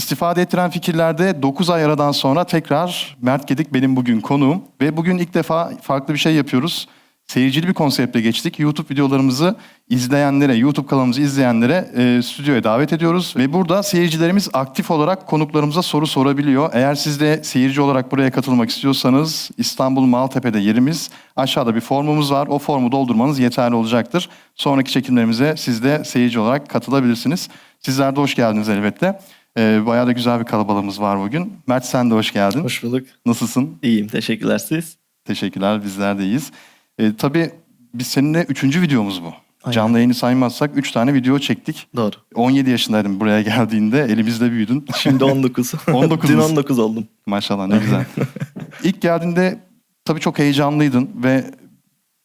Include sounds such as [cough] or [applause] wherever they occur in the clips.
İstifade ettiren fikirlerde 9 ay aradan sonra tekrar Mert Gedik benim bugün konuğum. Ve bugün ilk defa farklı bir şey yapıyoruz. Seyircili bir konseptle geçtik. YouTube videolarımızı izleyenlere, YouTube kanalımızı izleyenlere e, stüdyoya davet ediyoruz. Ve burada seyircilerimiz aktif olarak konuklarımıza soru sorabiliyor. Eğer siz de seyirci olarak buraya katılmak istiyorsanız İstanbul Maltepe'de yerimiz. Aşağıda bir formumuz var. O formu doldurmanız yeterli olacaktır. Sonraki çekimlerimize siz de seyirci olarak katılabilirsiniz. Sizler de hoş geldiniz elbette. E, bayağı da güzel bir kalabalığımız var bugün. Mert sen de hoş geldin. Hoş bulduk. Nasılsın? İyiyim. Teşekkürler siz. Teşekkürler, bizler de iyiyiz. E, tabii biz seninle üçüncü videomuz bu. Aynen. Canlı yayını saymazsak üç tane video çektik. Doğru. 17 yaşındaydım buraya geldiğinde, elimizde büyüdün. Şimdi [laughs] 19. 19 Dün musun? 19 oldum. Maşallah ne güzel. [laughs] İlk geldiğinde tabii çok heyecanlıydın ve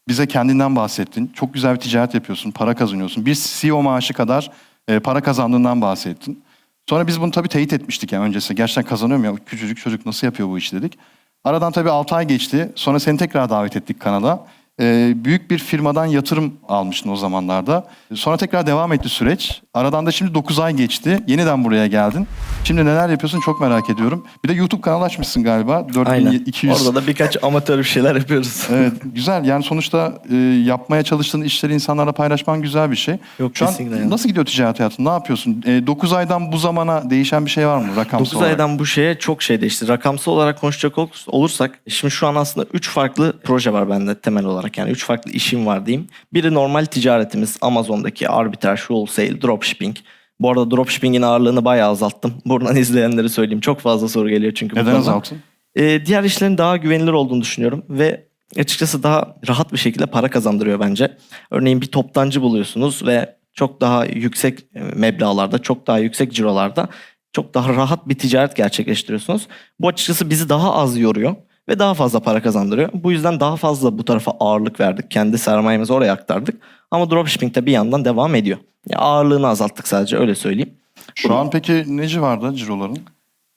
bize kendinden bahsettin. Çok güzel bir ticaret yapıyorsun, para kazanıyorsun. Bir CEO maaşı kadar e, para kazandığından bahsettin. Sonra biz bunu tabii teyit etmiştik yani öncesinde. Gerçekten kazanıyor mu ya? Küçücük çocuk nasıl yapıyor bu işi dedik. Aradan tabii 6 ay geçti. Sonra seni tekrar davet ettik kanala. E, büyük bir firmadan yatırım almıştın o zamanlarda. Sonra tekrar devam etti süreç. Aradan da şimdi 9 ay geçti. Yeniden buraya geldin. Şimdi neler yapıyorsun çok merak ediyorum. Bir de YouTube kanalı açmışsın galiba. Aynen. 4200 Orada da birkaç amatör bir şeyler yapıyoruz. [laughs] Evet güzel yani sonuçta e, yapmaya çalıştığın işleri insanlarla paylaşman güzel bir şey. Yok, Şu an yani. nasıl gidiyor ticaret hayatın? Ne yapıyorsun? 9 aydan bu zamana değişen bir şey var mı rakamsal 9 olarak? aydan bu şeye çok şey değişti. Rakamsal olarak konuşacak ol- olursak şimdi şu an aslında 3 farklı proje var bende temel olarak. Yani 3 farklı işim var diyeyim. Biri normal ticaretimiz Amazon'daki arbitraj, wholesale, dropshipping. Bu arada dropshipping'in ağırlığını bayağı azalttım. [laughs] Buradan izleyenlere söyleyeyim. Çok fazla soru geliyor çünkü Neden azaltın? Ee, diğer işlerin daha güvenilir olduğunu düşünüyorum ve açıkçası daha rahat bir şekilde para kazandırıyor bence. Örneğin bir toptancı buluyorsunuz ve çok daha yüksek e, meblağlarda, çok daha yüksek cirolarda çok daha rahat bir ticaret gerçekleştiriyorsunuz. Bu açıkçası bizi daha az yoruyor ve daha fazla para kazandırıyor. Bu yüzden daha fazla bu tarafa ağırlık verdik. Kendi sermayemizi oraya aktardık. Ama dropshipping de bir yandan devam ediyor. Ya ağırlığını azalttık sadece öyle söyleyeyim. Şu an peki ne civarda ciroların?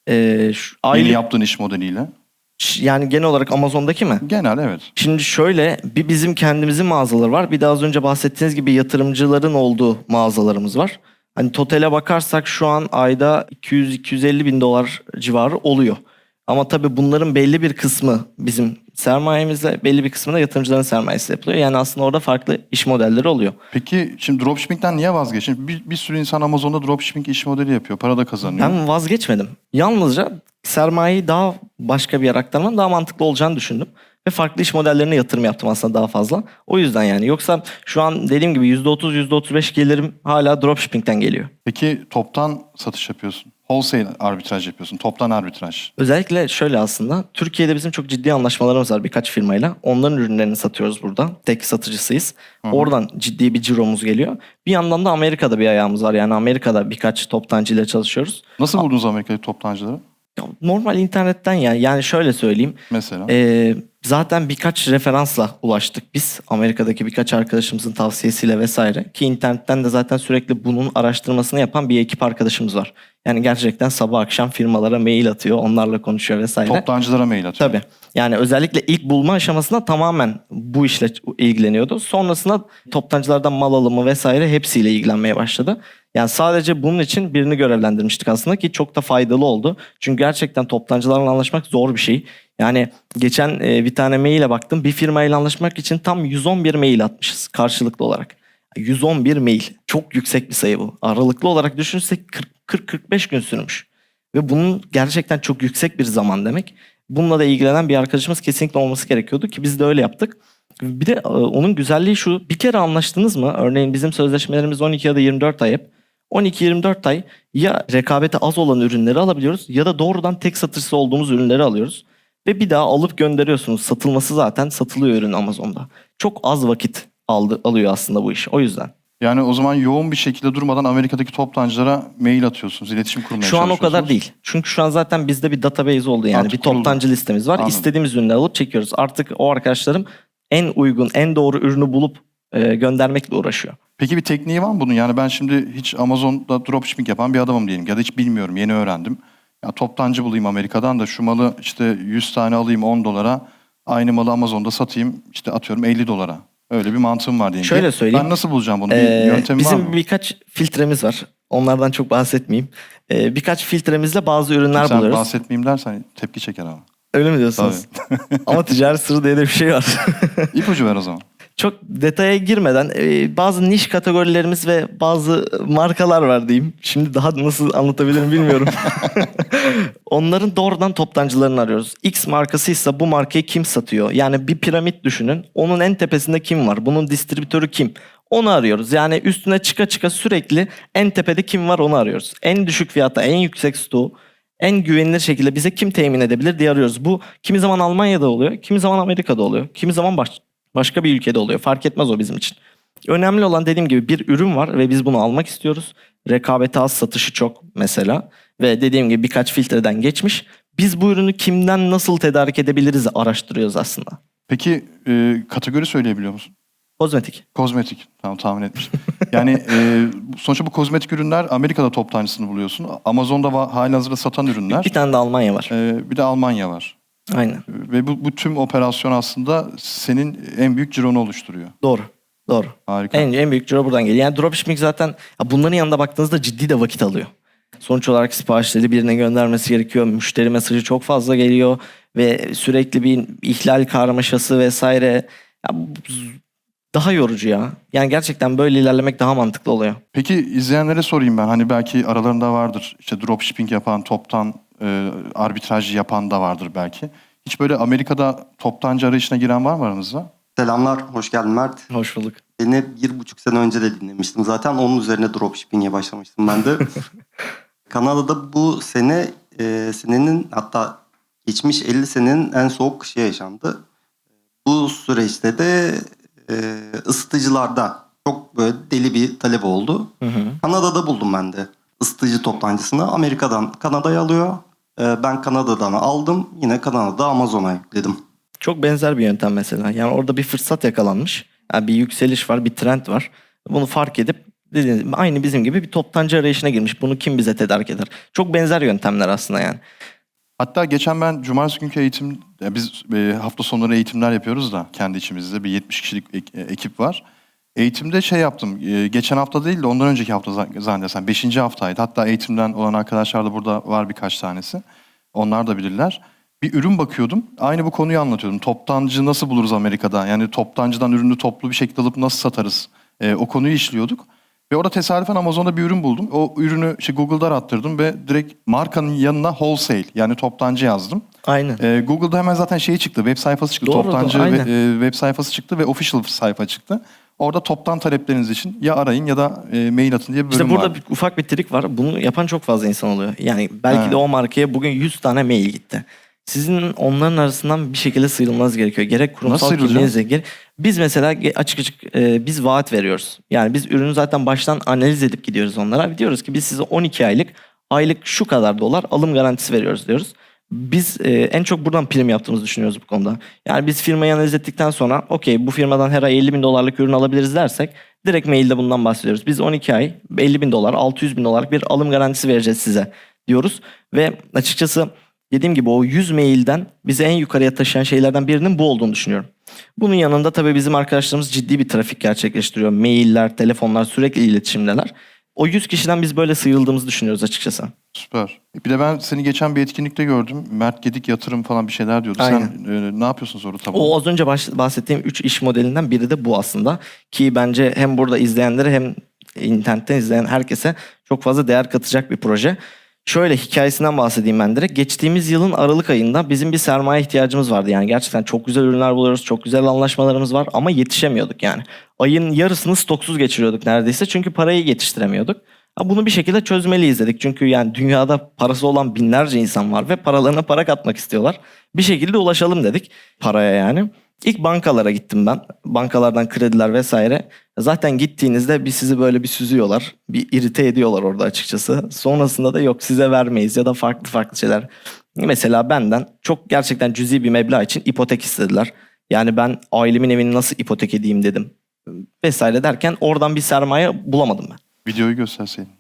Ee, şu Yeni aylık, yaptığın iş modeliyle. yani genel olarak Amazon'daki mi? Genel evet. Şimdi şöyle bir bizim kendimizin mağazaları var. Bir de az önce bahsettiğiniz gibi yatırımcıların olduğu mağazalarımız var. Hani totale bakarsak şu an ayda 200-250 bin dolar civarı oluyor. Ama tabii bunların belli bir kısmı bizim sermayemizde, belli bir kısmı da yatırımcıların sermayesi yapılıyor. Yani aslında orada farklı iş modelleri oluyor. Peki şimdi dropshipping'den niye vazgeçtin? Bir, bir sürü insan Amazon'da dropshipping iş modeli yapıyor. Para da kazanıyor. Ben vazgeçmedim. Yalnızca sermayeyi daha başka bir yere aktarmanın daha mantıklı olacağını düşündüm. Ve farklı iş modellerine yatırım yaptım aslında daha fazla. O yüzden yani. Yoksa şu an dediğim gibi %30, %35 gelirim hala dropshipping'den geliyor. Peki toptan satış yapıyorsun. Wholesale arbitraj yapıyorsun. Toptan arbitraj. Özellikle şöyle aslında. Türkiye'de bizim çok ciddi anlaşmalarımız var birkaç firmayla. Onların ürünlerini satıyoruz burada. Tek satıcısıyız. Oradan ciddi bir ciromuz geliyor. Bir yandan da Amerika'da bir ayağımız var. Yani Amerika'da birkaç toptancıyla çalışıyoruz. Nasıl buldunuz Amerika'daki toptancıları? Ya Normal internetten yani. Yani şöyle söyleyeyim. Mesela. Ee, zaten birkaç referansla ulaştık biz. Amerika'daki birkaç arkadaşımızın tavsiyesiyle vesaire. Ki internetten de zaten sürekli bunun araştırmasını yapan bir ekip arkadaşımız var. Yani gerçekten sabah akşam firmalara mail atıyor. Onlarla konuşuyor vesaire. Toptancılara mail atıyor. Tabii. Yani özellikle ilk bulma aşamasında tamamen bu işle ilgileniyordu. Sonrasında toptancılardan mal alımı vesaire hepsiyle ilgilenmeye başladı. Yani sadece bunun için birini görevlendirmiştik aslında ki çok da faydalı oldu. Çünkü gerçekten toptancılarla anlaşmak zor bir şey. Yani geçen e, bir tane maile baktım. Bir firmayla anlaşmak için tam 111 mail atmışız karşılıklı olarak. 111 mail. Çok yüksek bir sayı bu. Aralıklı olarak düşünürsek 40-45 gün sürmüş. Ve bunun gerçekten çok yüksek bir zaman demek. Bununla da ilgilenen bir arkadaşımız kesinlikle olması gerekiyordu ki biz de öyle yaptık. Bir de e, onun güzelliği şu. Bir kere anlaştınız mı? Örneğin bizim sözleşmelerimiz 12 ya da 24 ay. 12-24 ay ya rekabeti az olan ürünleri alabiliyoruz ya da doğrudan tek satıcısı olduğumuz ürünleri alıyoruz. Ve bir daha alıp gönderiyorsunuz. Satılması zaten satılıyor ürün Amazon'da. Çok az vakit aldı, alıyor aslında bu iş. O yüzden. Yani o zaman yoğun bir şekilde durmadan Amerika'daki toptancılara mail atıyorsunuz, iletişim kurmaya Şu an o kadar değil. Çünkü şu an zaten bizde bir database oldu yani. Artık bir kuruldu. toptancı listemiz var. Anladım. İstediğimiz ürünleri alıp çekiyoruz. Artık o arkadaşlarım en uygun, en doğru ürünü bulup e, göndermekle uğraşıyor. Peki bir tekniği var mı bunun? Yani ben şimdi hiç Amazon'da dropshipping yapan bir adamım diyelim ya da hiç bilmiyorum, yeni öğrendim. Ya toptancı bulayım Amerika'dan da şu malı işte 100 tane alayım 10 dolara. Aynı malı Amazon'da satayım işte atıyorum 50 dolara. Öyle bir mantığım var diyelim. Şöyle söyleyeyim. Ben nasıl bulacağım bunu? Bir Ee, yöntemi bizim var mı? birkaç filtremiz var. Onlardan çok bahsetmeyeyim. Ee, birkaç filtremizle bazı ürünler Sen buluyoruz. bahsetmeyeyim dersen tepki çeker ama. Öyle mi diyorsunuz? Ama ticaret sırrı diye de bir şey var. [laughs] İpucu ver o zaman. Çok detaya girmeden e, bazı niş kategorilerimiz ve bazı markalar var diyeyim. Şimdi daha nasıl anlatabilirim bilmiyorum. [laughs] Onların doğrudan toptancılarını arıyoruz. X markasıysa bu markayı kim satıyor? Yani bir piramit düşünün. Onun en tepesinde kim var? Bunun distribütörü kim? Onu arıyoruz. Yani üstüne çıka çıka sürekli en tepede kim var onu arıyoruz. En düşük fiyata en yüksek stoğu en güvenilir şekilde bize kim temin edebilir diye arıyoruz. Bu kimi zaman Almanya'da oluyor, kimi zaman Amerika'da oluyor, kimi zaman baş- başka bir ülkede oluyor. Fark etmez o bizim için. Önemli olan dediğim gibi bir ürün var ve biz bunu almak istiyoruz. Rekabeti az, satışı çok mesela. Ve dediğim gibi birkaç filtreden geçmiş. Biz bu ürünü kimden nasıl tedarik edebiliriz araştırıyoruz aslında. Peki e, kategori söyleyebiliyor musun? Kozmetik. Kozmetik. Tamam tahmin etmiştim. Yani e, sonuçta bu kozmetik ürünler Amerika'da toptancısını buluyorsun. Amazon'da va- halihazırda satan ürünler. Bir tane de Almanya var. E, bir de Almanya var. Aynen. Ve bu, bu tüm operasyon aslında senin en büyük cironu oluşturuyor. Doğru. Doğru. Harika. En, en büyük ciro buradan geliyor. Yani dropshipping zaten ya bunların yanında baktığınızda ciddi de vakit alıyor. Sonuç olarak siparişleri birine göndermesi gerekiyor. Müşteri mesajı çok fazla geliyor ve sürekli bir ihlal karmaşası vesaire. Ya daha yorucu ya. Yani gerçekten böyle ilerlemek daha mantıklı oluyor. Peki izleyenlere sorayım ben. Hani belki aralarında vardır. İşte dropshipping yapan, toptan e, arbitraj yapan da vardır belki. Hiç böyle Amerika'da toptancı arayışına giren var mı aranızda? Selamlar, hoş geldin Mert. Hoş bulduk. Beni bir buçuk sene önce de dinlemiştim zaten. Onun üzerine dropshipping'e başlamıştım ben de. [laughs] Kanada'da bu sene e, senenin hatta geçmiş 50 senenin en soğuk kışı yaşandı. Bu süreçte de e, ısıtıcılarda çok böyle deli bir talep oldu. Hı hı. Kanada'da buldum ben de ısıtıcı toptancısını. Amerika'dan Kanada'ya alıyor. E, ben Kanada'dan aldım. Yine Kanada'da Amazon'a yükledim. Çok benzer bir yöntem mesela. Yani orada bir fırsat yakalanmış. Yani bir yükseliş var, bir trend var. Bunu fark edip dediğiniz gibi aynı bizim gibi bir toptancı arayışına girmiş. Bunu kim bize tedarik eder? Çok benzer yöntemler aslında yani. Hatta geçen ben cumartesi günkü eğitim, biz e, hafta sonları eğitimler yapıyoruz da kendi içimizde bir 70 kişilik e, ekip var. Eğitimde şey yaptım, e, geçen hafta değil de ondan önceki hafta za- zannedersem 5. haftaydı. Hatta eğitimden olan arkadaşlar da burada var birkaç tanesi. Onlar da bilirler. Bir ürün bakıyordum, aynı bu konuyu anlatıyordum. Toptancı nasıl buluruz Amerika'da? Yani toptancıdan ürünü toplu bir şekilde alıp nasıl satarız? E, o konuyu işliyorduk. Ve orada tesadüfen Amazon'da bir ürün buldum. O ürünü işte Google'da arattırdım ve direkt markanın yanına wholesale yani toptancı yazdım. Aynen. Ee, Google'da hemen zaten şeyi çıktı, web sayfası çıktı. Doğru, Toptancı doğru, ve- e, web sayfası çıktı ve official sayfa çıktı. Orada toptan talepleriniz için ya arayın ya da e, mail atın diye bir bölüm İşte burada var. bir, ufak bir trik var. Bunu yapan çok fazla insan oluyor. Yani belki Evet. de o markaya bugün 100 tane mail gitti. Sizin onların arasından bir şekilde sıyrılmanız gerekiyor. Gerek Nasıl kurumsal sıyrılacağım? kimliğinizle gerek... Biz mesela ge- açık açık e, biz vaat veriyoruz. Yani biz ürünü zaten baştan analiz edip gidiyoruz onlara. Diyoruz ki biz size 12 aylık aylık şu kadar dolar alım garantisi veriyoruz diyoruz. Biz e, en çok buradan prim yaptığımızı düşünüyoruz bu konuda. Yani biz firmayı analiz ettikten sonra okey bu firmadan her ay 50 bin dolarlık ürün alabiliriz dersek direkt mailde bundan bahsediyoruz. Biz 12 ay 50 bin dolar 600 bin dolarlık bir alım garantisi vereceğiz size diyoruz. Ve açıkçası dediğim gibi o 100 mailden bizi en yukarıya taşıyan şeylerden birinin bu olduğunu düşünüyorum. Bunun yanında tabii bizim arkadaşlarımız ciddi bir trafik gerçekleştiriyor. Mailler, telefonlar sürekli iletişimdeler. O 100 kişiden biz böyle sıyrıldığımızı düşünüyoruz açıkçası. Süper. Bir de ben seni geçen bir etkinlikte gördüm. Mert Gedik yatırım falan bir şeyler diyordu. Sen e, ne yapıyorsun sonra tam O az önce bahsettiğim 3 iş modelinden biri de bu aslında. Ki bence hem burada izleyenlere hem internetten izleyen herkese çok fazla değer katacak bir proje. Şöyle hikayesinden bahsedeyim ben direkt. Geçtiğimiz yılın Aralık ayında bizim bir sermaye ihtiyacımız vardı. Yani gerçekten çok güzel ürünler buluyoruz, çok güzel anlaşmalarımız var ama yetişemiyorduk yani. Ayın yarısını stoksuz geçiriyorduk neredeyse çünkü parayı yetiştiremiyorduk. Ha, Bunu bir şekilde çözmeliyiz dedik. Çünkü yani dünyada parası olan binlerce insan var ve paralarına para katmak istiyorlar. Bir şekilde ulaşalım dedik paraya yani. İlk bankalara gittim ben. Bankalardan krediler vesaire. Zaten gittiğinizde bir sizi böyle bir süzüyorlar. Bir irite ediyorlar orada açıkçası. Sonrasında da yok size vermeyiz ya da farklı farklı şeyler. Mesela benden çok gerçekten cüzi bir meblağ için ipotek istediler. Yani ben ailemin evini nasıl ipotek edeyim dedim. Vesaire derken oradan bir sermaye bulamadım ben. Videoyu gösterseydin.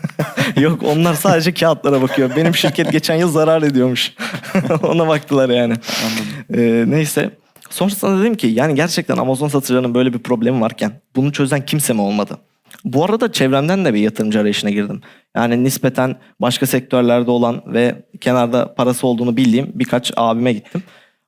[laughs] Yok onlar sadece kağıtlara bakıyor. Benim şirket geçen yıl zarar ediyormuş. [laughs] Ona baktılar yani. Anladım. Ee, neyse. Sonrasında dedim ki yani gerçekten Amazon satıcılarının böyle bir problemi varken bunu çözen kimse mi olmadı? Bu arada çevremden de bir yatırımcı arayışına girdim. Yani nispeten başka sektörlerde olan ve kenarda parası olduğunu bildiğim birkaç abime gittim.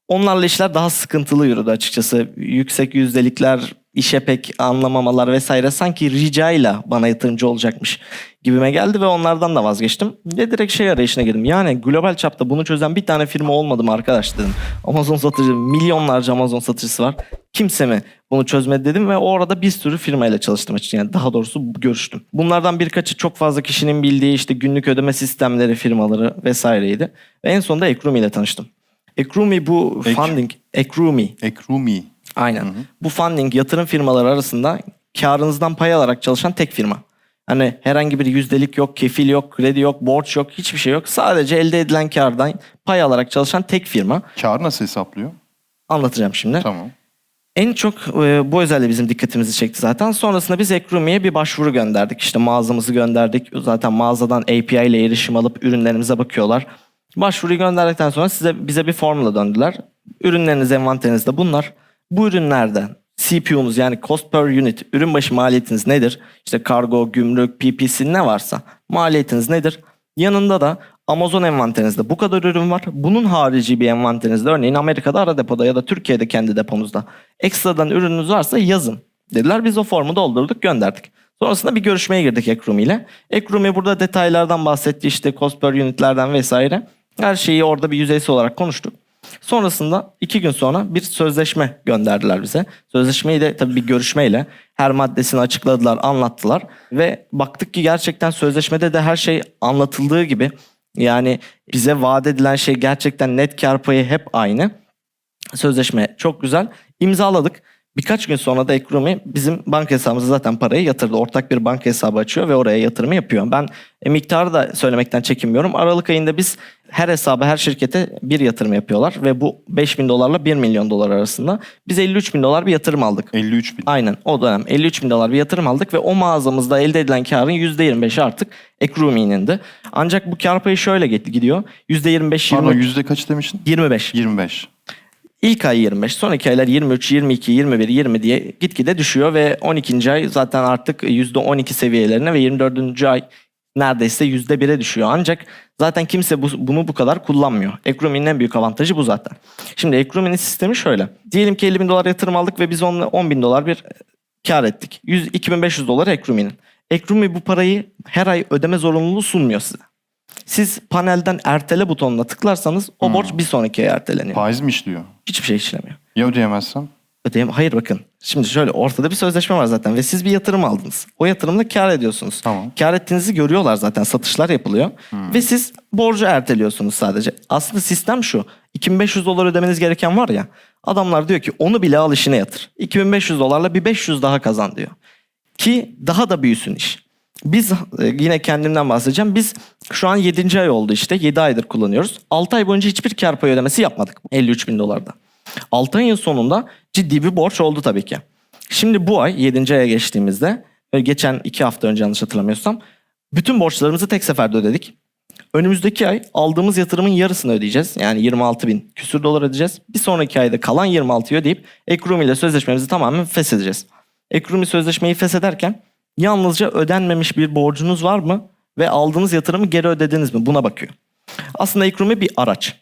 Onlarla işler daha sıkıntılı yürüdü açıkçası. Yüksek yüzdelikler, işe pek anlamamalar vesaire sanki ricayla bana yatırımcı olacakmış gibime geldi ve onlardan da vazgeçtim. Ve direkt şey arayışına girdim. Yani global çapta bunu çözen bir tane firma olmadı mı arkadaş dedim. Amazon satıcı, milyonlarca Amazon satıcısı var. Kimse mi bunu çözmedi dedim ve orada bir sürü firmayla çalıştım açıkçası. Yani daha doğrusu görüştüm. Bunlardan birkaçı çok fazla kişinin bildiği işte günlük ödeme sistemleri firmaları vesaireydi. Ve en sonunda Ekrumi ile tanıştım. Ekrumi bu Ek- funding, Ekrumi Ekrumi. Aynen. Bu funding yatırım firmaları arasında karınızdan pay alarak çalışan tek firma. Hani herhangi bir yüzdelik yok, kefil yok, kredi yok, borç yok, hiçbir şey yok. Sadece elde edilen kardan pay alarak çalışan tek firma. Kârı nasıl hesaplıyor? Anlatacağım şimdi. Tamam. En çok e, bu özelliği bizim dikkatimizi çekti zaten. Sonrasında biz Ekrumi'ye bir başvuru gönderdik. İşte mağazamızı gönderdik. Zaten mağazadan API ile erişim alıp ürünlerimize bakıyorlar. Başvuruyu gönderdikten sonra size bize bir formla döndüler. Ürünleriniz envanterinizde bunlar. Bu ürünlerden CPU'nuz yani cost per unit, ürün başı maliyetiniz nedir? İşte kargo, gümrük, PPC ne varsa maliyetiniz nedir? Yanında da Amazon envanterinizde bu kadar ürün var. Bunun harici bir envanterinizde örneğin Amerika'da ara depoda ya da Türkiye'de kendi deponuzda ekstradan ürününüz varsa yazın. Dediler biz o formu doldurduk gönderdik. Sonrasında bir görüşmeye girdik Ekrumi ile. Ekrumi burada detaylardan bahsetti işte cost per unitlerden vesaire. Her şeyi orada bir yüzeysel olarak konuştuk. Sonrasında iki gün sonra bir sözleşme gönderdiler bize. Sözleşmeyi de tabii bir görüşmeyle her maddesini açıkladılar, anlattılar. Ve baktık ki gerçekten sözleşmede de her şey anlatıldığı gibi. Yani bize vaat edilen şey gerçekten net kar payı hep aynı. Sözleşme çok güzel. İmzaladık. Birkaç gün sonra da Ekrumi bizim banka hesabımıza zaten parayı yatırdı. Ortak bir banka hesabı açıyor ve oraya yatırımı yapıyor. Ben e, miktarı da söylemekten çekinmiyorum. Aralık ayında biz her hesaba, her şirkete bir yatırım yapıyorlar. Ve bu 5 bin dolarla 1 milyon dolar arasında. Biz 53 bin dolar bir yatırım aldık. 53 bin. Aynen o dönem 53 bin dolar bir yatırım aldık ve o mağazamızda elde edilen karın %25'i artık Ekrumi'nindi. Ancak bu kar payı şöyle gidiyor. %25, Pardon 20, yüzde kaç demiştin? 25. 25. İlk ay 25, sonraki aylar 23, 22, 21, 20 diye gitgide düşüyor ve 12. ay zaten artık %12 seviyelerine ve 24. ay neredeyse %1'e düşüyor. Ancak zaten kimse bu, bunu bu kadar kullanmıyor. Ekrumi'nin en büyük avantajı bu zaten. Şimdi Ekrumi'nin sistemi şöyle. Diyelim ki 50 bin dolar yatırım aldık ve biz onunla 10 bin dolar bir kar ettik. 100, 2500 dolar Ekrumi'nin. Ekrumi bu parayı her ay ödeme zorunluluğu sunmuyor size. Siz panelden ertele butonuna tıklarsanız o borç bir sonraki ay erteleniyor. Faiz mi işliyor? Hiçbir şey işlemiyor. Ya ödeyemezsem? Ödeyem Hayır bakın. Şimdi şöyle ortada bir sözleşme var zaten ve siz bir yatırım aldınız. O yatırımla kar ediyorsunuz. Tamam. Kar ettiğinizi görüyorlar zaten. Satışlar yapılıyor. Ve siz borcu erteliyorsunuz sadece. Aslında sistem şu. 2500 dolar ödemeniz gereken var ya. Adamlar diyor ki onu bile al işine yatır. 2500 dolarla bir 500 daha kazan diyor. Ki daha da büyüsün iş. Biz e, yine kendimden bahsedeceğim. Biz şu an 7. ay oldu işte. 7 aydır kullanıyoruz. 6 ay boyunca hiçbir kar payı ödemesi yapmadık. 53 bin dolarda. 6 ayın sonunda ciddi bir borç oldu tabii ki. Şimdi bu ay 7. aya geçtiğimizde e, geçen 2 hafta önce yanlış hatırlamıyorsam bütün borçlarımızı tek seferde ödedik. Önümüzdeki ay aldığımız yatırımın yarısını ödeyeceğiz. Yani 26 bin küsür dolar ödeyeceğiz. Bir sonraki ayda kalan 26'yı ödeyip Ekrumi ile sözleşmemizi tamamen feshedeceğiz. Ekrumi sözleşmeyi feshederken yalnızca ödenmemiş bir borcunuz var mı ve aldığınız yatırımı geri ödediniz mi buna bakıyor. Aslında Ekrumi bir araç.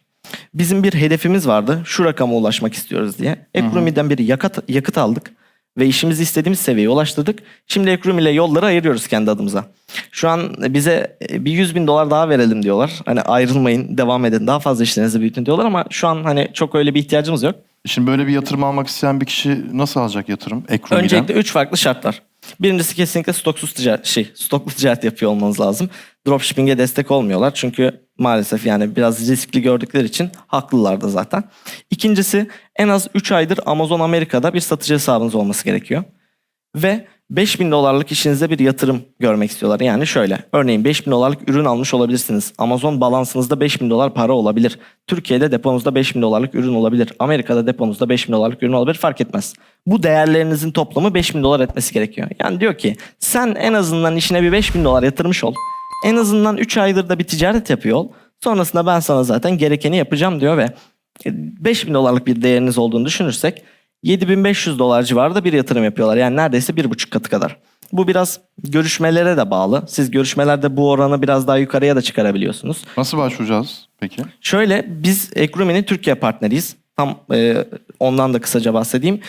Bizim bir hedefimiz vardı. Şu rakama ulaşmak istiyoruz diye. Ekrumi'den bir yakıt, yakıt aldık ve işimizi istediğimiz seviyeye ulaştırdık. Şimdi Ekrumi ile yolları ayırıyoruz kendi adımıza. Şu an bize e, bir 100 bin dolar daha verelim diyorlar. Hani ayrılmayın, devam edin, daha fazla işlerinizi büyütün diyorlar ama şu an hani çok öyle bir ihtiyacımız yok. Şimdi böyle bir yatırım almak isteyen bir kişi nasıl alacak yatırım? Ekrumi'den. Öncelikle üç farklı şart var. Birincisi kesinlikle stoksuz ticaret, şey, stoklu ticaret yapıyor olmanız lazım. Dropshipping'e destek olmuyorlar çünkü maalesef yani biraz riskli gördükleri için haklılar da zaten. İkincisi en az 3 aydır Amazon Amerika'da bir satıcı hesabınız olması gerekiyor. Ve 5000 dolarlık işinize bir yatırım görmek istiyorlar. Yani şöyle örneğin 5000 dolarlık ürün almış olabilirsiniz. Amazon balansınızda 5000 dolar para olabilir. Türkiye'de deponuzda 5000 dolarlık ürün olabilir. Amerika'da deponuzda 5000 dolarlık ürün olabilir fark etmez. Bu değerlerinizin toplamı 5000 dolar etmesi gerekiyor. Yani diyor ki sen en azından işine bir 5000 dolar yatırmış ol. En azından 3 aydır da bir ticaret yapıyor ol. Sonrasında ben sana zaten gerekeni yapacağım diyor ve 5000 dolarlık bir değeriniz olduğunu düşünürsek 7500 dolar civarında bir yatırım yapıyorlar. Yani neredeyse bir buçuk katı kadar. Bu biraz görüşmelere de bağlı. Siz görüşmelerde bu oranı biraz daha yukarıya da çıkarabiliyorsunuz. Nasıl başvuracağız peki? Şöyle biz Ekrumi'nin Türkiye partneriyiz. Tam e, ondan da kısaca bahsedeyim.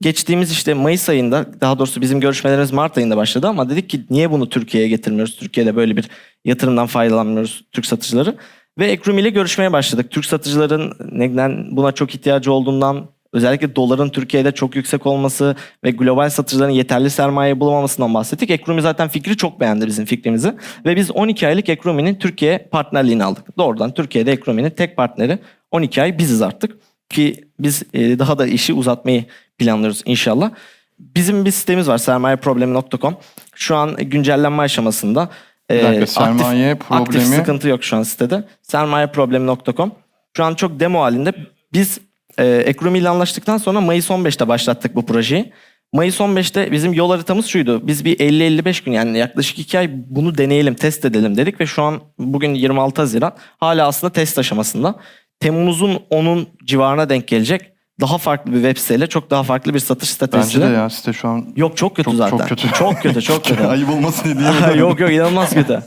Geçtiğimiz işte Mayıs ayında daha doğrusu bizim görüşmelerimiz Mart ayında başladı ama dedik ki niye bunu Türkiye'ye getirmiyoruz? Türkiye'de böyle bir yatırımdan faydalanmıyoruz Türk satıcıları. Ve Ekrumi ile görüşmeye başladık. Türk satıcıların neden buna çok ihtiyacı olduğundan özellikle doların Türkiye'de çok yüksek olması ve global satıcıların yeterli sermaye bulamamasından bahsettik. Ekrumi zaten fikri çok beğendi bizim fikrimizi. Ve biz 12 aylık Ekrumi'nin Türkiye partnerliğini aldık. Doğrudan Türkiye'de Ekrumi'nin tek partneri 12 ay biziz artık. Ki biz e, daha da işi uzatmayı planlıyoruz inşallah. Bizim bir sitemiz var sermayeproblemi.com. Şu an güncellenme aşamasında. Bir E, dakika, aktif- sermaye Aktif problemi sıkıntı yok şu an sitede. Sermayeproblemi.com. Şu an çok demo halinde. Biz e, Ekrumi ile anlaştıktan sonra Mayıs 15'te başlattık bu projeyi. Mayıs 15'te bizim yol haritamız şuydu. Biz bir 50-55 gün yani yaklaşık 2 ay bunu deneyelim, test edelim dedik ve şu an bugün 26 Haziran hala aslında test aşamasında. Temmuz'un 10'un civarına denk gelecek. Daha farklı bir web siteyle, çok daha farklı bir satış bence stratejisiyle. de ya site şu an Yok çok kötü Çok- zaten. çok kötü. Çok kötü, çok [laughs] kötü. ayıp olmasın diye [laughs] yok yok inanılmaz kötü.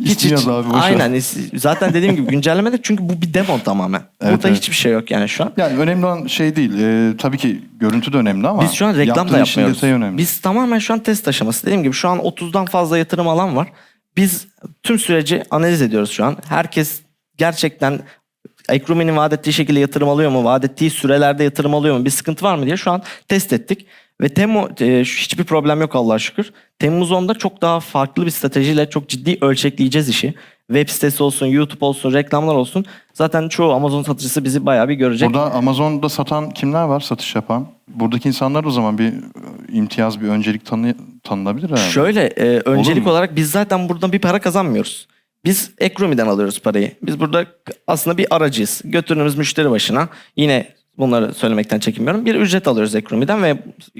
İstiyoruz abi, boş. Aynen. Zaten dediğim gibi güncellemede çünkü bu bir demo tamamen. Evet, Burada evet. hiçbir şey yok yani şu an. Yani önemli olan şey değil. e, tabii ki görüntü de önemli ama Biz şu an reklam da yapmıyoruz. önemli. Biz tamamen şu an test aşaması. Dediğim gibi şu an 30'dan fazla yatırım alan var. Biz tüm süreci analiz ediyoruz şu an. Herkes gerçekten Ekrumi'nin vaat ettiği şekilde yatırım alıyor mu? Vaat ettiği sürelerde yatırım alıyor mu? Bir sıkıntı var mı diye şu an test ettik. Ve Temmuz e, hiçbir problem yok Allah'a şükür. Temmuz 10'da çok daha farklı bir stratejiyle çok ciddi ölçekleyeceğiz işi. Web sitesi olsun, YouTube olsun, reklamlar olsun. Zaten çoğu Amazon satıcısı bizi bayağı bir görecek. Burada Amazon'da satan kimler var satış yapan? Buradaki insanlar o zaman bir e, imtiyaz, bir öncelik tanı, tanınabilir herhalde. Şöyle e, öncelik olarak biz zaten buradan bir para kazanmıyoruz. Biz Ekrumi'den alıyoruz parayı. Biz burada aslında bir aracıyız. Götürdüğümüz müşteri başına yine bunları söylemekten çekinmiyorum. Bir ücret alıyoruz Ekrumi'den ve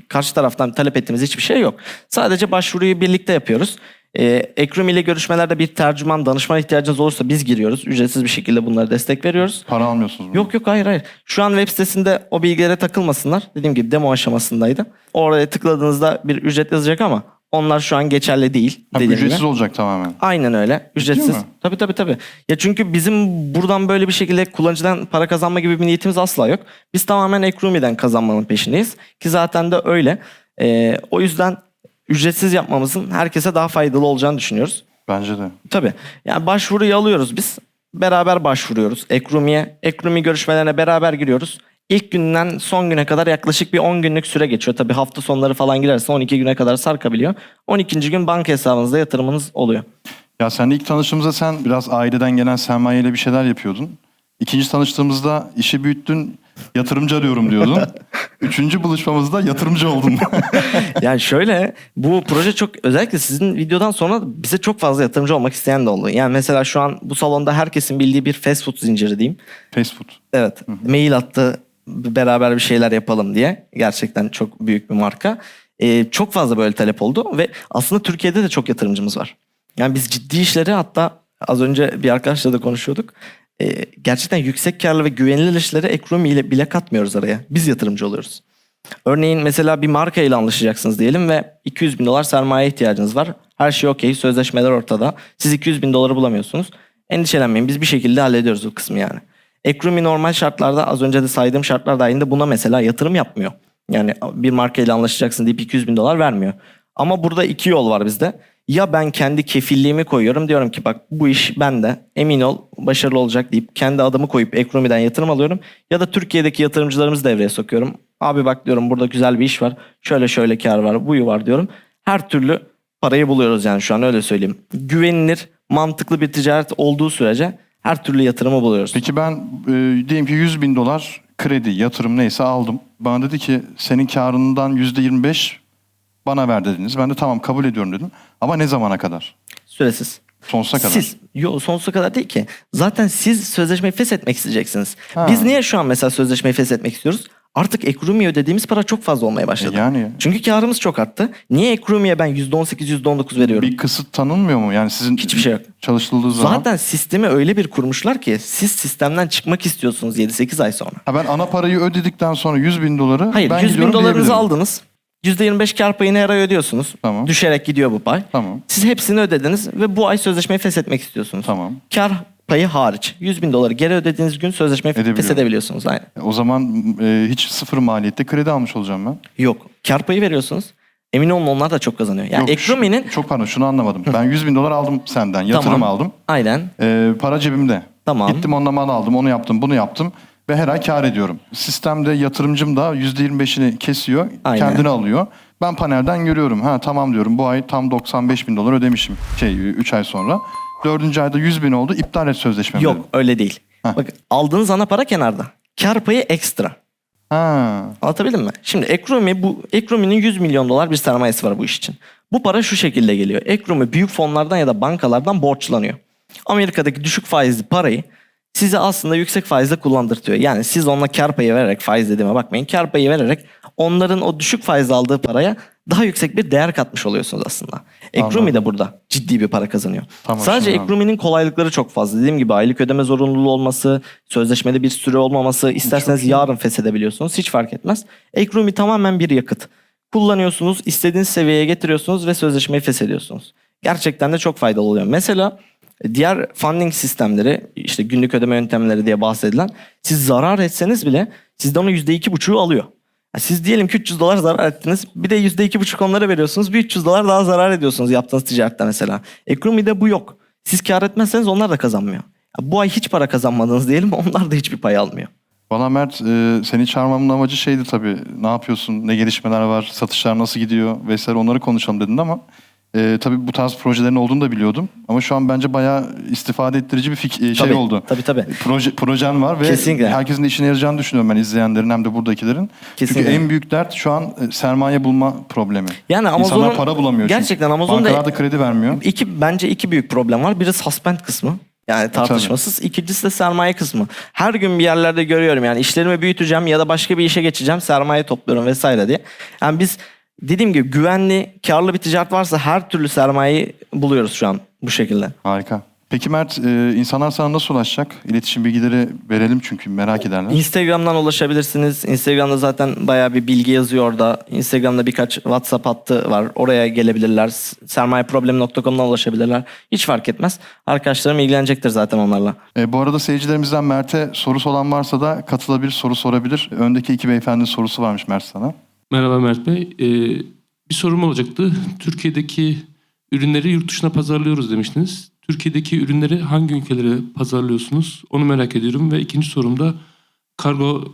karşı taraftan talep ettiğimiz hiçbir şey yok. Sadece başvuruyu birlikte yapıyoruz. E, Ekrumi ile görüşmelerde bir tercüman, danışman ihtiyacınız olursa biz giriyoruz. Ücretsiz bir şekilde bunlara destek veriyoruz. Para almıyorsunuz. burada. Yok yok hayır hayır. Şu an web sitesinde o bilgilere takılmasınlar. Dediğim gibi demo aşamasındaydı. Oraya tıkladığınızda bir ücret yazacak ama onlar şu an geçerli değil. Ha, dediğim gibi. ücretsiz olacak tamamen. Aynen öyle. Ücretsiz. mi? Tabii tabii tabii. Ya çünkü bizim buradan böyle bir şekilde kullanıcıdan para kazanma gibi bir niyetimiz asla yok. Biz tamamen Ekrumi'den kazanmanın peşindeyiz. Ki zaten de öyle. Ee, o yüzden ücretsiz yapmamızın herkese daha faydalı olacağını düşünüyoruz. Bence de. Tabii. Yani başvuruyu alıyoruz biz. Beraber başvuruyoruz Ekrumi'ye. Ekrumi görüşmelerine beraber giriyoruz. İlk günden son güne kadar yaklaşık bir 10 günlük süre geçiyor. Tabii hafta sonları falan girerse 12 güne kadar sarkabiliyor. 12. gün banka hesabınızda yatırımınız oluyor. Ya sen ilk tanıştığımızda sen biraz aileden gelen sermayeyle bir şeyler yapıyordun. İkinci tanıştığımızda işi büyüttün, yatırımcı arıyorum diyordun. [laughs] Üçüncü buluşmamızda yatırımcı oldun. [laughs] yani şöyle bu proje çok özellikle sizin videodan sonra bize çok fazla yatırımcı olmak isteyen de oldu. Yani mesela şu an bu salonda herkesin bildiği bir fast food zinciri diyeyim. Fast food. Evet. Mail attı beraber bir şeyler yapalım diye. Gerçekten çok büyük bir marka. Ee, çok fazla böyle talep oldu ve aslında Türkiye'de de çok yatırımcımız var. Yani biz ciddi işleri hatta az önce bir arkadaşla da konuşuyorduk. Ee, gerçekten yüksek karlı ve güvenilir işleri Ekrumi ile bile katmıyoruz araya. Biz yatırımcı oluyoruz. Örneğin mesela bir marka ile anlaşacaksınız diyelim ve 200 bin dolar sermaye ihtiyacınız var. Her şey okey, sözleşmeler ortada. Siz 200 bin doları bulamıyorsunuz. Endişelenmeyin biz bir şekilde hallediyoruz bu kısmı yani. Ekrumi normal şartlarda az önce de saydığım şartlar dahilinde buna mesela yatırım yapmıyor. Yani bir marka ile anlaşacaksın deyip 200 bin dolar vermiyor. Ama burada iki yol var bizde. Ya ben kendi kefilliğimi koyuyorum diyorum ki bak bu iş bende emin ol başarılı olacak deyip kendi adımı koyup Ekrumi'den yatırım alıyorum. Ya da Türkiye'deki yatırımcılarımızı devreye sokuyorum. Abi bak diyorum burada güzel bir iş var. Şöyle şöyle kar var buyu var diyorum. Her türlü parayı buluyoruz yani şu an öyle söyleyeyim. Güvenilir mantıklı bir ticaret olduğu sürece her türlü yatırımı buluyoruz. Peki ben e, diyelim ki 100 bin dolar kredi, yatırım neyse aldım. Bana dedi ki senin karından %25 bana ver dediniz. Ben de tamam kabul ediyorum dedim. Ama ne zamana kadar? Süresiz. Sonsuza kadar. Siz, yok sonsuza kadar değil ki. Zaten siz sözleşmeyi feshetmek isteyeceksiniz. Ha. Biz niye şu an mesela sözleşmeyi feshetmek istiyoruz? Artık Ekrumi'ye ödediğimiz para çok fazla olmaya başladı. E yani. Çünkü karımız çok arttı. Niye Ekrumi'ye ben %18, %19 veriyorum? Bir kısıt tanınmıyor mu? Yani sizin Hiçbir şey yok. çalışıldığı zaman. Zaten sistemi öyle bir kurmuşlar ki siz sistemden çıkmak istiyorsunuz 7-8 ay sonra. Ha ben ana parayı ödedikten sonra 100 bin doları Hayır ben 100 bin dolarınızı aldınız. %25 kar payını her ay ödüyorsunuz. Tamam. Düşerek gidiyor bu pay. Tamam. Siz hepsini ödediniz ve bu ay sözleşmeyi feshetmek istiyorsunuz. Tamam. Kar payı hariç. 100 bin doları geri ödediğiniz gün sözleşmeyi feshedebiliyorsunuz. Aynen. O zaman e, hiç sıfır maliyette kredi almış olacağım ben. Yok. Kar payı veriyorsunuz. Emin olun onlar da çok kazanıyor. Yani Yok, Ekrumi'nin Çok pardon şunu anlamadım. Ben 100 bin dolar aldım senden. Yatırım Tamam. aldım. aynen E, para cebimde. Tamam. Gittim onunla mal aldım. Onu yaptım. Bunu yaptım. Ve her ay kar ediyorum. Sistemde yatırımcım da %25'ini kesiyor. Aynen. Kendini alıyor. Ben panelden görüyorum. Ha tamam diyorum. Bu ay tam 95 bin dolar ödemişim. Şey 3 ay sonra. Dördüncü ayda 100 bin oldu. İptal et sözleşmemi. yok dedim. öyle değil. Heh. Bak aldığınız ana para kenarda. Kar payı ekstra. Ha. Anlatabildim mi? Şimdi Ekrumi bu Ekrumi'nin 100 milyon dolar bir sermayesi var bu iş için. Bu para şu şekilde geliyor. Ekrumi büyük fonlardan ya da bankalardan borçlanıyor. Amerika'daki düşük faizli parayı size aslında yüksek faizle kullandırtıyor. Yani siz onunla kar payı vererek faiz dediğime bakmayın. Kar payı vererek onların o düşük faizle aldığı paraya daha yüksek bir değer katmış oluyorsunuz aslında. Ekrumi Anladım. de burada ciddi bir para kazanıyor. Tamam, Sadece şimdi anladım. Ekrumi'nin kolaylıkları çok fazla. Dediğim gibi aylık ödeme zorunluluğu olması, sözleşmede bir süre olmaması, isterseniz yarın feshedebiliyorsunuz. Hiç fark etmez. Ekrumi tamamen bir yakıt. Kullanıyorsunuz, istediğiniz seviyeye getiriyorsunuz ve sözleşmeyi feshediyorsunuz. Gerçekten de çok faydalı oluyor. Mesela diğer funding sistemleri, işte günlük ödeme yöntemleri diye bahsedilen, siz zarar etseniz bile sizden o %2,5'u alıyor. Ya Siz diyelim ki 300 dolar zarar ettiniz. Bir de %2,5 onlara veriyorsunuz. Bir 300 dolar daha zarar ediyorsunuz yaptığınız ticarette mesela. Ekonomide bu yok. Siz kar etmezseniz onlar da kazanmıyor. Bu ay hiç para kazanmadınız diyelim [laughs] onlar da hiçbir pay almıyor. Valla Mert e, seni çağırmamın amacı şeydi tabii. Ne yapıyorsun? Ne gelişmeler var? Satışlar nasıl gidiyor? Vesaire onları konuşalım dedin ama e, tabii bu tarz projelerin olduğunu da biliyordum. Ama şu an bence bayağı istifade ettirici bir fik- e, şey Tabii, oldu. Tabii tabii. Proje, projen var ve Kesinlikle. herkesin de işine yarayacağını düşünüyorum ben izleyenlerin hem de buradakilerin. Kesinlikle. Çünkü en büyük dert şu an e, sermaye bulma problemi. Yani İnsanlar Amazon'un para bulamıyor çünkü. gerçekten Amazon'da Bankalar da kredi vermiyor. iki bence iki büyük problem var. Biri suspend kısmı. Yani tartışmasız. İkincisi de sermaye kısmı. Her gün bir yerlerde görüyorum yani işlerimi büyüteceğim ya da başka bir işe geçeceğim. Sermaye topluyorum vesaire diye. Yani biz dediğim gibi güvenli, karlı bir ticaret varsa her türlü sermayeyi buluyoruz şu an bu şekilde. Harika. Peki Mert, e, insanlar sana nasıl ulaşacak? İletişim bilgileri verelim çünkü merak ederler. Instagram'dan ulaşabilirsiniz. Instagram'da zaten bayağı bir bilgi yazıyor orada. Instagram'da birkaç WhatsApp hattı var. Oraya gelebilirler. Sermayeproblemi.com'dan ulaşabilirler. Hiç fark etmez. Arkadaşlarım ilgilenecektir zaten onlarla. E, bu arada seyircilerimizden Mert'e sorusu olan varsa da katılabilir, soru sorabilir. Öndeki iki beyefendinin sorusu varmış Mert sana. Merhaba Mert Bey. Ee, bir sorum olacaktı. Türkiye'deki ürünleri yurt dışına pazarlıyoruz demiştiniz. Türkiye'deki ürünleri hangi ülkelere pazarlıyorsunuz? Onu merak ediyorum. Ve ikinci sorum da kargo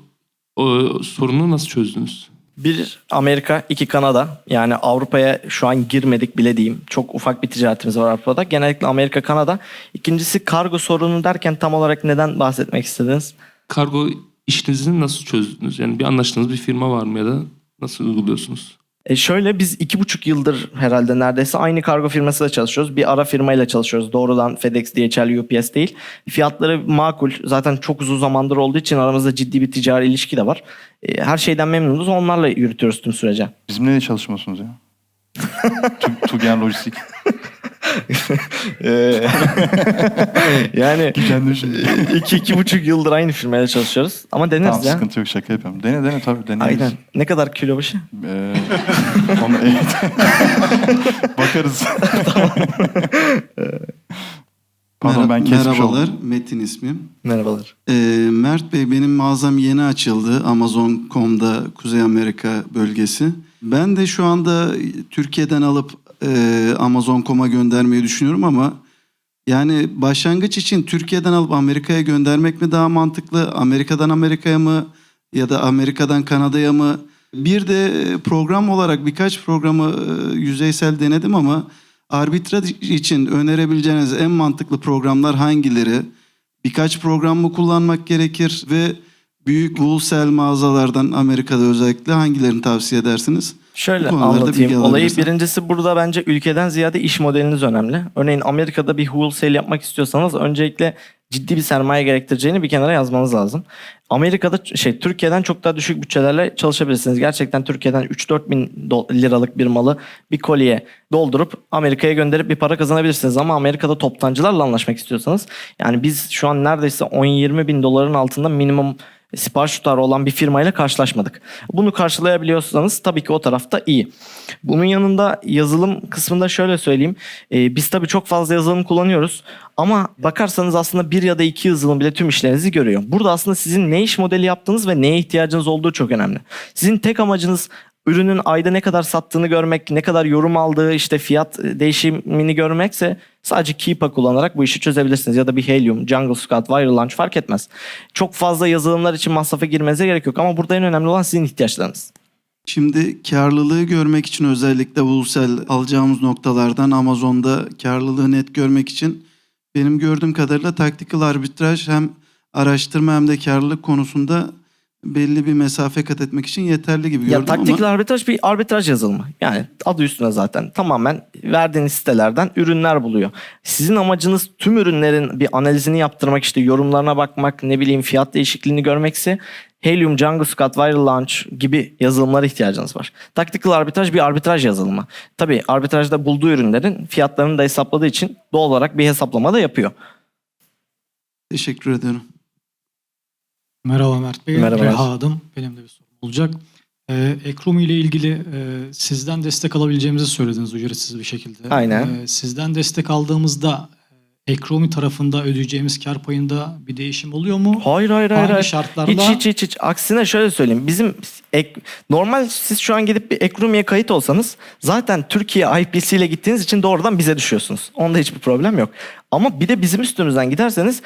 o, sorununu nasıl çözdünüz? Bir Amerika, iki Kanada. Yani Avrupa'ya şu an girmedik bile diyeyim. Çok ufak bir ticaretimiz var Avrupa'da. Genellikle Amerika, Kanada. İkincisi kargo sorunu derken tam olarak neden bahsetmek istediniz? Kargo işinizi nasıl çözdünüz? Yani bir anlaştığınız bir firma var mı ya da nasıl uyguluyorsunuz? E şöyle biz iki buçuk yıldır herhalde neredeyse aynı kargo firmasıyla çalışıyoruz. Bir ara firmayla çalışıyoruz. Doğrudan FedEx, DHL, UPS değil. Fiyatları makul. Zaten çok uzun zamandır olduğu için aramızda ciddi bir ticari ilişki de var. E, her şeyden memnunuz. Onlarla yürütüyoruz tüm sürece. Bizimle ne çalışmıyorsunuz ya? [laughs] Tugen Lojistik. [laughs] yani Kendim şimdi. iki, iki buçuk yıldır aynı firmayla çalışıyoruz. Ama deneriz Tamam ya. sıkıntı yok şaka yapıyorum. Dene dene tabii deneriz. Aynen. Ne kadar kilo başı? Ee, onu evet. [laughs] Bakarız. [laughs] Pardon ben kesmiş Merhabalar, oldum. Metin ismim. Merhabalar. Ee, Mert Bey benim mağazam yeni açıldı Amazon.com'da Kuzey Amerika bölgesi. Ben de şu anda Türkiye'den alıp e, Amazon.com'a göndermeyi düşünüyorum ama yani başlangıç için Türkiye'den alıp Amerika'ya göndermek mi daha mantıklı? Amerika'dan Amerika'ya mı ya da Amerika'dan Kanada'ya mı? Bir de program olarak birkaç programı e, yüzeysel denedim ama arbitraj için önerebileceğiniz en mantıklı programlar hangileri? Birkaç program mı kullanmak gerekir ve büyük wholesale mağazalardan Amerika'da özellikle hangilerini tavsiye edersiniz? Şöyle konularda anlatayım. bilgi Olayı alabilirsen. birincisi burada bence ülkeden ziyade iş modeliniz önemli. Örneğin Amerika'da bir wholesale yapmak istiyorsanız öncelikle ciddi bir sermaye gerektireceğini bir kenara yazmanız lazım. Amerika'da şey Türkiye'den çok daha düşük bütçelerle çalışabilirsiniz. Gerçekten Türkiye'den 3-4 bin liralık bir malı bir kolye doldurup Amerika'ya gönderip bir para kazanabilirsiniz. Ama Amerika'da toptancılarla anlaşmak istiyorsanız yani biz şu an neredeyse 10-20 bin doların altında minimum sipariş tutarı olan bir firmayla karşılaşmadık. Bunu karşılayabiliyorsanız tabii ki o tarafta iyi. Bunun yanında yazılım kısmında şöyle söyleyeyim. Ee, biz tabii çok fazla yazılım kullanıyoruz. Ama bakarsanız aslında bir ya da iki yazılım bile tüm işlerinizi görüyor. Burada aslında sizin ne iş modeli yaptığınız ve neye ihtiyacınız olduğu çok önemli. Sizin tek amacınız ürünün ayda ne kadar sattığını görmek, ne kadar yorum aldığı, işte fiyat değişimini görmekse sadece Keepa kullanarak bu işi çözebilirsiniz. Ya da bir Helium, Jungle Scout, Viral Launch fark etmez. Çok fazla yazılımlar için masrafa girmenize gerek yok ama burada en önemli olan sizin ihtiyaçlarınız. Şimdi karlılığı görmek için özellikle Wholesale alacağımız noktalardan Amazon'da karlılığı net görmek için benim gördüğüm kadarıyla tactical arbitraj hem araştırma hem de karlılık konusunda belli bir mesafe kat etmek için yeterli gibi Ya gördüm taktikli ama arbitraj bir arbitraj yazılımı. Yani adı üstüne zaten tamamen verdiğiniz sitelerden ürünler buluyor. Sizin amacınız tüm ürünlerin bir analizini yaptırmak işte yorumlarına bakmak ne bileyim fiyat değişikliğini görmekse Helium, Django Scout, Viral Launch gibi yazılımlara ihtiyacınız var. Tactical arbitraj bir arbitraj yazılımı. Tabii arbitrajda bulduğu ürünlerin fiyatlarını da hesapladığı için doğal olarak bir hesaplama da yapıyor. teşekkür ederim. Merhaba Mert Bey. Merhabalar. Reha adım. Benim de bir sorum olacak. Ee, Ekrum ile ilgili e, sizden destek alabileceğimizi söylediniz ücretsiz bir şekilde. Aynen. Ee, sizden destek aldığımızda e, Ekromi tarafında ödeyeceğimiz kar payında bir değişim oluyor mu? Hayır hayır hayır. Hangi hayır. şartlarla? Hiç hiç hiç hiç. Aksine şöyle söyleyeyim. Bizim ek, normal siz şu an gidip bir Ekrumi'ye kayıt olsanız zaten Türkiye IPC ile gittiğiniz için doğrudan bize düşüyorsunuz. Onda hiçbir problem yok. Ama bir de bizim üstümüzden giderseniz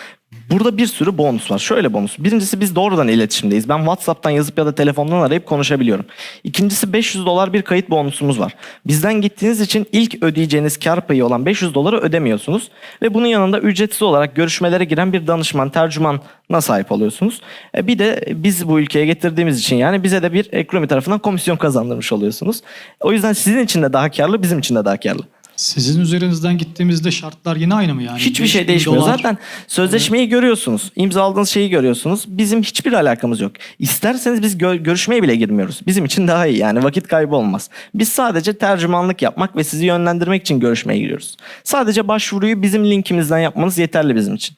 burada bir sürü bonus var. Şöyle bonus. Birincisi biz doğrudan iletişimdeyiz. Ben WhatsApp'tan yazıp ya da telefondan arayıp konuşabiliyorum. İkincisi 500 dolar bir kayıt bonusumuz var. Bizden gittiğiniz için ilk ödeyeceğiniz kar payı olan 500 doları ödemiyorsunuz. Ve bunun yanında ücretsiz olarak görüşmelere giren bir danışman, tercümana sahip oluyorsunuz. E bir de biz bu ülkeye getirdiğimiz için yani bize de bir ekonomi tarafından komisyon kazandırmış oluyorsunuz. O yüzden sizin için de daha karlı, bizim için de daha karlı. Sizin üzerinizden gittiğimizde şartlar yine aynı mı yani? Hiçbir 5000 şey değişmiyor. dolar- Zaten sözleşmeyi görüyorsunuz. İmzaladığınız şeyi görüyorsunuz. Bizim hiçbir alakamız yok. İsterseniz biz gö- görüşmeye bile girmiyoruz. Bizim için daha iyi yani vakit kaybı olmaz. Biz sadece tercümanlık yapmak ve sizi yönlendirmek için görüşmeye giriyoruz. Sadece başvuruyu bizim linkimizden yapmanız yeterli bizim için.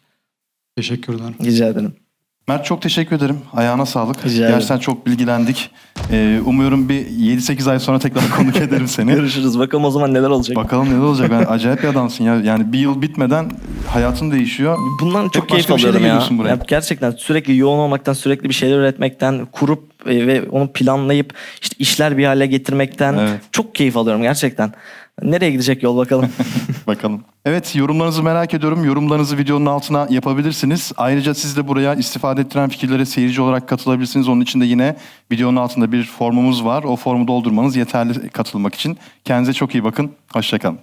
Teşekkürler. Rica ederim. Mert çok teşekkür ederim. Ayağına sağlık. Rica ederim. Gerçekten çok bilgilendik. Ee, umuyorum bir 7-8 ay sonra tekrar konuk ederim seni. [laughs] Görüşürüz. Bakalım o zaman neler olacak. Bakalım neler olacak. Ben acayip bir adamsın ya. Yani bir yıl bitmeden hayatın değişiyor. Bundan çok Hep keyif şeyle alıyorum ya. buraya. ya. Gerçekten sürekli yoğun olmaktan, sürekli bir şeyler üretmekten, kurup e, ve onu planlayıp işte işler bir hale getirmekten Evet. çok keyif alıyorum gerçekten. Nereye gidecek yol bakalım. [laughs] Bakalım. Evet yorumlarınızı merak ediyorum. Yorumlarınızı videonun altına yapabilirsiniz. Ayrıca siz de buraya istifade ettiren fikirlere seyirci olarak katılabilirsiniz. Onun için de yine videonun altında bir formumuz var. O formu doldurmanız yeterli katılmak için. Kendinize çok iyi bakın. Hoşçakalın.